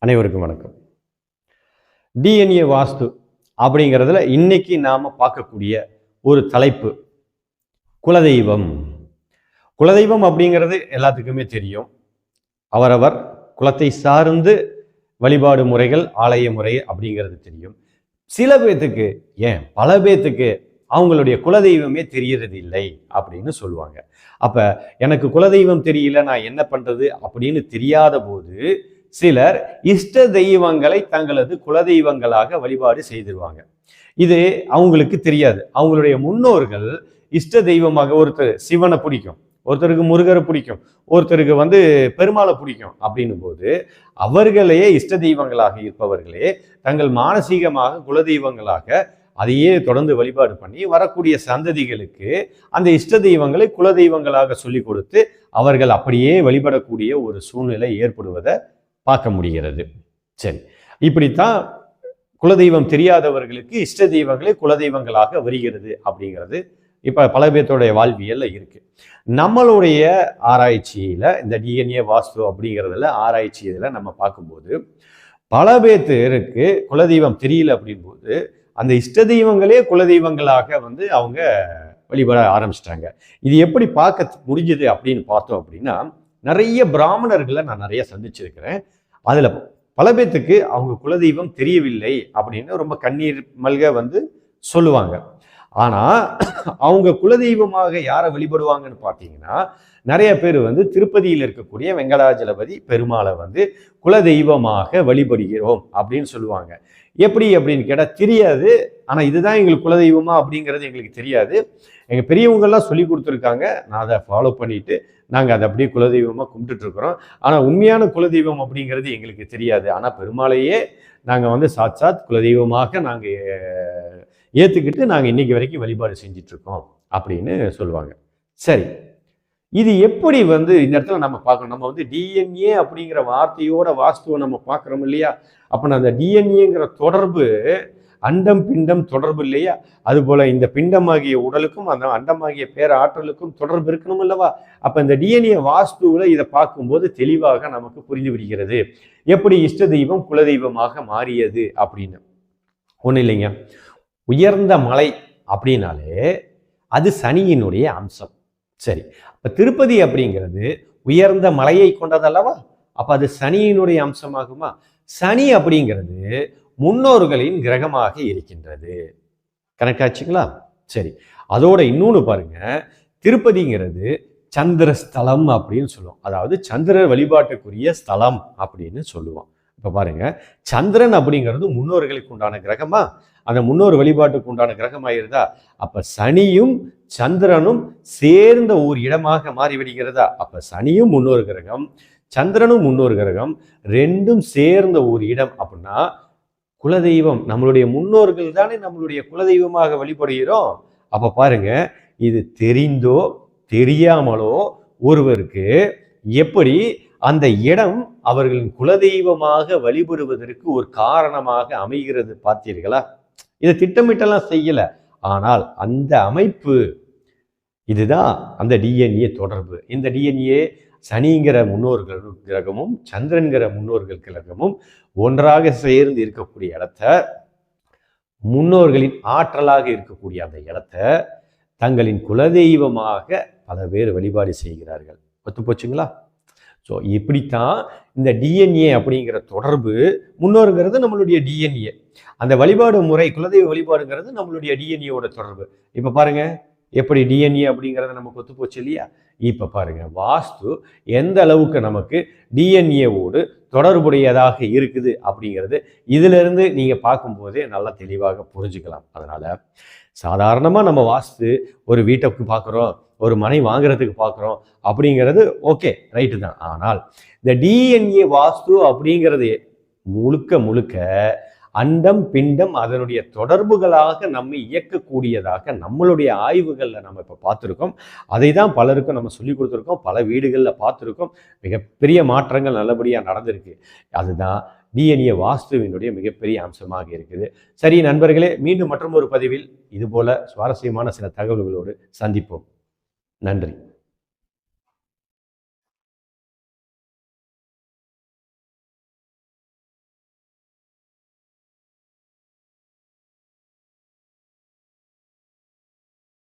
அனைவருக்கும் வணக்கம். டிஎன்ஏ வாஸ்து அப்படிங்கிறதுல இன்னைக்கு நாம பார்க்கக்கூடிய ஒரு தலைப்பு குலதெய்வம். குலதெய்வம் அப்படிங்கிறது எல்லாத்துக்குமே தெரியும். அவரவர் குலத்தை சார்ந்து வழிபாடு முறைகள் ஆலய முறை அப்படிங்கிறது தெரியும். சில பேர்த்துக்கு ஏன்? பல பேர்த்துக்கு அவங்களுடைய குலதெய்வமே தெரியறது இல்லை அப்படின்னு சொல்லுவாங்க. அப்ப எனக்கு குலதெய்வம் தெரியல நான் என்ன பண்றது அப்படின்னு தெரியாத போது சிலர் இஷ்ட தெய்வங்களை தங்களது குலதெய்வங்களாக வழிபாடு செய்திருவாங்க. இது அவங்களுக்கு தெரியாது. அவங்களுடைய முன்னோர்கள் இஷ்ட தெய்வமாக ஒருத்தர் சிவனை பிடிக்கும் ஒருத்தருக்கு முருகரை பிடிக்கும் ஒருத்தருக்கு வந்து பெருமாளை பிடிக்கும் அப்படின்னும் போது அவர்களே இஷ்ட தெய்வங்களாக இருப்பவர்களே தங்கள் மானசீகமாக குலதெய்வங்களாக அதையே தொடர்ந்து வழிபாடு பண்ணி வரக்கூடிய சந்ததிகளுக்கு அந்த இஷ்ட தெய்வங்களை குலதெய்வங்களாக சொல்லி கொடுத்து அவர்கள் அப்படியே வழிபடக்கூடிய ஒரு சூழ்நிலை ஏற்படுவதை பார்க்க முடிகிறது. சரி. இப்படித்தான் குலதெய்வம் தெரியாதவர்களுக்கு இஷ்ட தெய்வங்களே குலதெய்வங்களாக வருகிறது அப்படிங்கிறது இப்போ பல பேர்த்தோடைய வாழ்வியல்ல இருக்கு. நம்மளுடைய ஆராய்ச்சியில இந்த டிஎன்ஏ வாஸ்து அப்படிங்கிறதுல ஆராய்ச்சி இதில் நம்ம பார்க்கும்போது பல பேர்த்திற்கு குலதெய்வம் தெரியல அப்படின்போது அந்த இஷ்ட தெய்வங்களே குலதெய்வங்களாக வந்து அவங்க வழிபட ஆரம்பிச்சிட்டாங்க. இது எப்படி பார்க்க முடிஞ்சது அப்படின்னு பார்த்தோம் அப்படின்னா நிறைய பிராமணர்களை நான் நிறைய சந்திச்சிருக்கிறேன். அதில் பல பேர்த்துக்கு அவங்க குலதெய்வம் தெரியவில்லை அப்படின்னு ரொம்ப கண்ணீர் மல்க வந்து சொல்லுவாங்க. ஆனால் அவங்க குலதெய்வமாக யாரை வழிபடுவாங்கன்னு பார்த்தீங்கன்னா நிறைய பேர் வந்து திருப்பதியில் இருக்கக்கூடிய வெங்கடாஜலபதி பெருமாளை வந்து குலதெய்வமாக வழிபடுகிறோம் அப்படின்னு சொல்லுவாங்க. எப்படி அப்படின்னு கேட்டால் தெரியாது. ஆனால் இதுதான் எங்களுக்கு குலதெய்வமா அப்படிங்கிறது எங்களுக்கு தெரியாது. எங்கள் பெரியவங்கள்லாம் சொல்லி கொடுத்துருக்காங்க. நான் அதை ஃபாலோ பண்ணிட்டு நாங்கள் அதை அப்படியே குலதெய்வமாக கும்பிட்டுட்டு இருக்கிறோம் ஆனால் உண்மையான குலதெய்வம் அப்படிங்கிறது எங்களுக்கு தெரியாது. ஆனால் பெருமாளையே நாங்கள் வந்து சாட்சாத் குலதெய்வமாக நாங்கள் ஏற்றுக்கிட்டு நாங்கள் இன்னைக்கு வரைக்கும் வழிபாடு செஞ்சிட்ருக்கோம் அப்படின்னு சொல்லுவாங்க. சரி. இது எப்படி வந்து இந்த இடத்துல நம்ம பார்க்கணும்? நம்ம வந்து டிஎன்ஏ அப்படிங்கிற வார்த்தையோட வாஸ்துவை நம்ம பார்க்குறோம் இல்லையா? அப்போ அந்த டிஎன்ஏங்கிற தொடர்பு அண்டம் பிண்டம் தொடர்பு இல்லையா? அதுபோல இந்த பிண்டமாகிய உடலுக்கும் அந்த அண்டமாகிய பேர ஆற்றலுக்கும் தொடர்பு இருக்கணும் அல்லவா? அப்ப இந்த டிஎன்ஏ வாஸ்துவில் இதை பார்க்கும்போது தெளிவாக நமக்கு புரிந்து விடுகிறது. எப்படி இஷ்ட தெய்வம் குலதெய்வமாக மாறியது அப்படின்னு. ஒன்றும் இல்லைங்க. உயர்ந்த மலை அப்படின்னாலே அது சனியினுடைய அம்சம். சரி. அப்ப திருப்பதி அப்படிங்கிறது உயர்ந்த மலையை கொண்டதல்லவா? அப்ப அது சனியினுடைய அம்சமாகுமா? சனி அப்படிங்கிறது முன்னோர்களின் கிரகமாக இருக்கின்றது. கணக்காச்சுங்களா சரி. அதோட இன்னொன்று பாருங்க. திருப்பதிங்கிறது சந்திர ஸ்தலம் அப்படின்னு சொல்லுவோம். அதாவது சந்திர வழிபாட்டுக்குரிய ஸ்தலம் அப்படின்னு சொல்லுவோம். இப்போ பாருங்க. சந்திரன் அப்படிங்கிறது முன்னோர்களுக்கு உண்டான கிரகமா? அந்த முன்னோர் வழிபாட்டுக்கு உண்டான கிரகம் இருந்தா அப்ப சனியும் சந்திரனும் சேர்ந்த ஒரு இடமாக மாறிவிடுகிறதா அப்ப சனியும் முன்னோர் கிரகம் சந்திரனும் முன்னோர் கிரகம் ரெண்டும் சேர்ந்த ஒரு இடம் அப்படின்னா குலதெய்வம் நம்மளுடைய முன்னோர்கள் தானே நம்மளுடைய குலதெய்வமாக வழிபடுகிறோம். அப்போ பாருங்க இது தெரிந்தோ தெரியாமலோ ஒருவருக்கு எப்படி அந்த இடம் அவர்களின் குலதெய்வமாக வழிபடுவதற்கு ஒரு காரணமாக அமைகிறது பார்த்தீர்களா? இதை திட்டமிட்டெல்லாம் செய்யல. ஆனால் அந்த அமைப்பு இதுதான் அந்த டிஎன்ஏ தொடர்பு. இந்த டிஎன்ஏ சனிங்கிற முன்னோர்கள் கிரகமும் சந்திரன்கிற முன்னோர்கள் கிரகமும் ஒன்றாக சேர்ந்து இருக்கக்கூடிய இடத்த முன்னோர்களின் ஆற்றலாக இருக்கக்கூடிய அந்த இடத்த தங்களின் குலதெய்வமாக பல பேர் வழிபாடு செய்கிறார்கள். ஒத்து போச்சுங்களா? ஸோ இப்படித்தான் இந்த டிஎன்ஏ அப்படிங்கிற தொடர்பு முன்னோருங்கிறது நம்மளுடைய டிஎன்ஏ அந்த வழிபாடு முறை குலதெய்வ வழிபாடுங்கிறது நம்மளுடைய டிஎன்ஏவோட தொடர்பு. இப்போ பாருங்கள் எப்படி டிஎன்ஏ அப்படிங்கிறத நமக்கு ஒத்து போச்சு இல்லையா? இப்போ பாருங்க வாஸ்து எந்த அளவுக்கு நமக்கு டிஎன்ஏவோடு தொடர்புடையதாக இருக்குது அப்படிங்கிறது இதிலிருந்து நீங்கள் பார்க்கும்போதே நல்லா தெளிவாக புரிஞ்சுக்கலாம். அதனால் சாதாரணமாக நம்ம வாஸ்து ஒரு வீட்டுக்கு பார்க்குறோம் ஒரு மனை வாங்குறதுக்கு பார்க்குறோம் அப்படிங்கிறது ஓகே ரைட்டு தான். ஆனால் இந்த டிஎன்ஏ வாஸ்து அப்படிங்கிறது முழுக்க முழுக்க அண்டம் பிண்டம் அதனுடைய தொடர்புகளாக நம்மை இயக்கக்கூடியதாக நம்மளுடைய ஆய்வுகளில் நம்ம இப்போ பார்த்துருக்கோம். அதை தான் பலருக்கும் நம்ம சொல்லி கொடுத்துருக்கோம். பல வீடுகளில் பார்த்துருக்கோம். மிகப்பெரிய மாற்றங்கள் நல்லபடியாக நடந்திருக்கு. அதுதான் டிஎன்ஏ வாஸ்துவினுடைய மிகப்பெரிய அம்சமாக இருக்குது. சரி நண்பர்களே மீண்டும் மற்றும் ஒரு பதிவில் இதுபோல சுவாரஸ்யமான சில தகவல்களோடு சந்திப்போம். நன்றி.